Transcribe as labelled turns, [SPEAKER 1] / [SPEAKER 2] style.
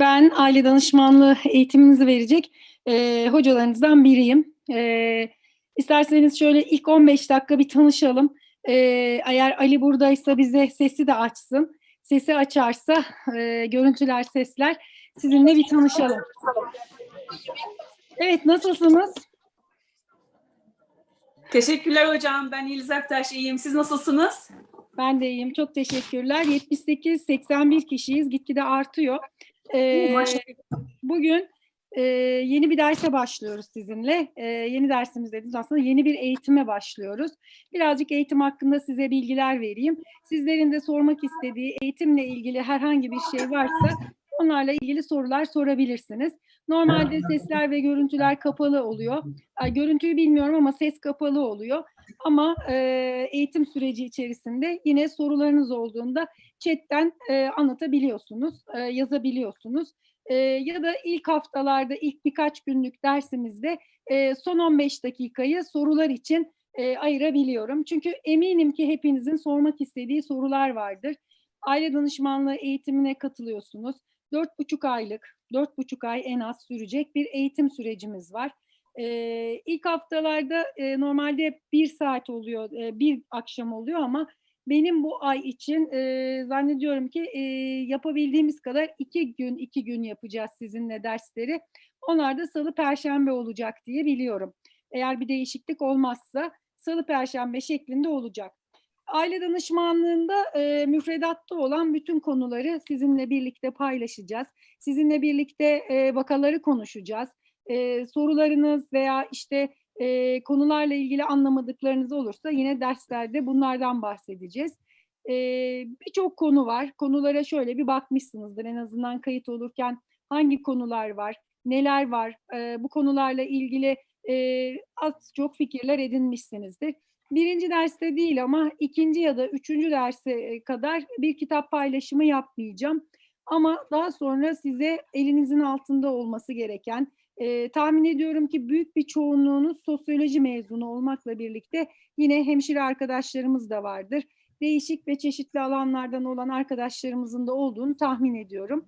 [SPEAKER 1] Ben aile danışmanlığı eğitiminizi verecek e, hocalarınızdan biriyim. E, isterseniz şöyle ilk 15 dakika bir tanışalım. E, eğer Ali buradaysa bize sesi de açsın. Sesi açarsa e, görüntüler, sesler sizinle bir tanışalım. Evet, nasılsınız?
[SPEAKER 2] Teşekkürler hocam. Ben Yeliz Aktaş iyiyim. Siz nasılsınız?
[SPEAKER 1] Ben de iyiyim. Çok teşekkürler. 78-81 kişiyiz. Gitgide artıyor. Ee, bugün e, yeni bir derse başlıyoruz sizinle. Ee, yeni dersimiz dediniz aslında yeni bir eğitime başlıyoruz. Birazcık eğitim hakkında size bilgiler vereyim. Sizlerin de sormak istediği eğitimle ilgili herhangi bir şey varsa onlarla ilgili sorular sorabilirsiniz. Normalde sesler ve görüntüler kapalı oluyor. Görüntüyü bilmiyorum ama ses kapalı oluyor. Ama e, eğitim süreci içerisinde yine sorularınız olduğunda chatten e, anlatabiliyorsunuz, e, yazabiliyorsunuz. E, ya da ilk haftalarda, ilk birkaç günlük dersimizde e, son 15 dakikayı sorular için e, ayırabiliyorum. Çünkü eminim ki hepinizin sormak istediği sorular vardır. Aile danışmanlığı eğitimine katılıyorsunuz. 4,5 aylık, 4,5 ay en az sürecek bir eğitim sürecimiz var. Ee, ilk haftalarda e, normalde bir saat oluyor, e, bir akşam oluyor ama benim bu ay için e, zannediyorum ki e, yapabildiğimiz kadar iki gün, iki gün yapacağız sizinle dersleri. Onlar da salı, perşembe olacak diye biliyorum. Eğer bir değişiklik olmazsa salı, perşembe şeklinde olacak. Aile danışmanlığında e, müfredatta olan bütün konuları sizinle birlikte paylaşacağız. Sizinle birlikte e, vakaları konuşacağız e, sorularınız veya işte e, konularla ilgili anlamadıklarınız olursa yine derslerde bunlardan bahsedeceğiz. E, Birçok konu var. Konulara şöyle bir bakmışsınızdır en azından kayıt olurken hangi konular var, neler var, e, bu konularla ilgili e, az çok fikirler edinmişsinizdir. Birinci derste değil ama ikinci ya da üçüncü derse kadar bir kitap paylaşımı yapmayacağım. Ama daha sonra size elinizin altında olması gereken, e, tahmin ediyorum ki büyük bir çoğunluğunuz sosyoloji mezunu olmakla birlikte yine hemşire arkadaşlarımız da vardır. Değişik ve çeşitli alanlardan olan arkadaşlarımızın da olduğunu tahmin ediyorum.